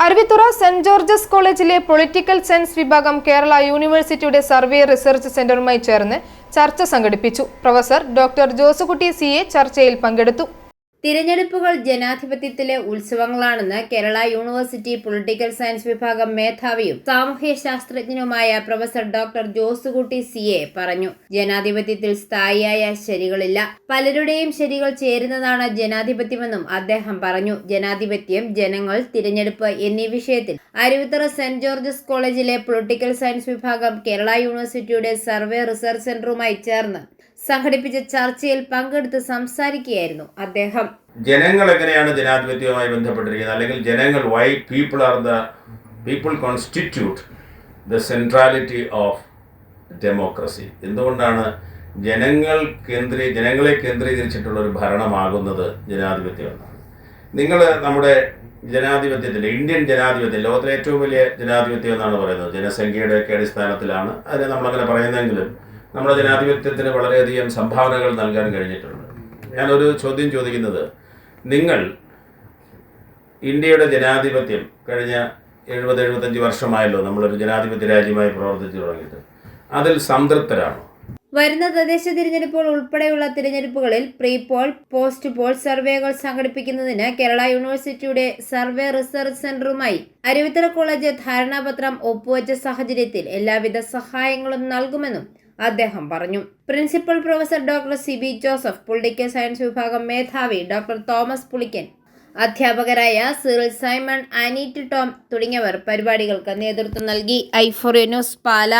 Aruvithura saint George's കോളേജിലെ political science വിഭാഗം കേരള യൂണിവേഴ്സിറ്റിയുടെ സർവേ റിസർച്ച് സെന്ററുമായി ചേർന്ന് ചർച്ച സംഘടിപ്പിച്ചു. പ്രൊഫസർ ഡോക്ടർ ജോസുകുട്ടി സി ചർച്ചയിൽ പങ്കെടുത്തു. തിരഞ്ഞെടുപ്പുകൾ ജനാധിപത്യത്തിലെ ഉത്സവങ്ങളാണെന്ന് കേരള യൂണിവേഴ്സിറ്റി പൊളിറ്റിക്കൽ സയൻസ് വിഭാഗം മേധാവിയും സാമൂഹ്യ ശാസ്ത്രജ്ഞനുമായ professor doctor Josekutty C A പറഞ്ഞു. ജനാധിപത്യത്തിൽ സ്ഥായിയായ ശരികളില്ല. പലരുടെയും ശരികൾ ചേരുന്നതാണ് ജനാധിപത്യമെന്നും അദ്ദേഹം പറഞ്ഞു. ജനാധിപത്യം ജനങ്ങൾ തിരഞ്ഞെടുപ്പ് എന്നീ വിഷയത്തിൽ അരുവിത്തറ സെന്റ് ജോർജസ് കോളേജിലെ പൊളിറ്റിക്കൽ സയൻസ് വിഭാഗം കേരള യൂണിവേഴ്സിറ്റിയുടെ സർവേ റിസർച്ച് സെന്ററുമായി ചേർന്ന് സംഘടിപ്പിച്ച ചർച്ചയിൽ പങ്കെടുത്ത് സംസാരിക്കുകയായിരുന്നു അദ്ദേഹം. ജനങ്ങൾ എങ്ങനെയാണ് ജനാധിപത്യവുമായി ബന്ധപ്പെട്ടിരിക്കുന്നത്? അല്ലെങ്കിൽ ജനങ്ങൾ why people are the people constitute the centrality of democracy എന്തുകൊണ്ടാണ് ജനങ്ങൾ കേന്ദ്രീ ജനങ്ങളെ കേന്ദ്രീകരിച്ചിട്ടുള്ള ഒരു ഭരണമാകുന്നത് ജനാധിപത്യം എന്നാണ്. നിങ്ങൾ നമ്മുടെ ജനാധിപത്യത്തിന്റെ ഇന്ത്യൻ ജനാധിപത്യം ലോകത്തിലെ ഏറ്റവും വലിയ ജനാധിപത്യം എന്നാണ് പറയുന്നത്. ജനസംഖ്യയുടെ ഒക്കെ അടിസ്ഥാനത്തിലാണ് അതിനെ നമ്മളങ്ങനെ പറയുന്നെങ്കിലും നമ്മുടെ ജനാധിപത്യത്തിന് വളരെയധികം സംഭാവനകൾ നൽകാൻ കഴിഞ്ഞിട്ടുണ്ട്. ഞാനൊരു ചോദ്യം ചോദിക്കുന്നത്. നിങ്ങൾ ഇന്ത്യയുടെ ജനാധിപത്യം കഴിഞ്ഞ എഴുപത് എഴുപത്തഞ്ച് വർഷമായല്ലോ നമ്മളൊരു ജനാധിപത്യ രാജ്യമായി പ്രവർത്തിച്ചു തുടങ്ങിയിട്ട്. അതിൽ സംതൃപ്തരാണോ? വരുന്ന തദ്ദേശ തിരഞ്ഞെടുപ്പുകൾ ഉൾപ്പെടെയുള്ള തിരഞ്ഞെടുപ്പുകളിൽ പ്രീ പോൾ പോസ്റ്റ് പോൾ സർവേകൾ സംഘടിപ്പിക്കുന്നതിന് കേരള യൂണിവേഴ്സിറ്റിയുടെ സർവേ റിസർച്ച് സെന്ററുമായി അരുവിത്തറ കോളേജ് ധാരണാപത്രം ഒപ്പുവച്ച സാഹചര്യത്തിൽ എല്ലാവിധ സഹായങ്ങളും നൽകുമെന്നും അദ്ദേഹം പറഞ്ഞു. Principal professor doctor C B Joseph political science വിഭാഗം മേധാവി ഡോക്ടർ തോമസ് പുളിക്കൻ അധ്യാപകരായ സിറിൽ സൈമൺ ആനിറ്റ് ടോം തുടങ്ങിയവർ പരിപാടികൾക്ക് നേതൃത്വം നൽകി. ഐഫോറിയ ന്യൂസ് പാല.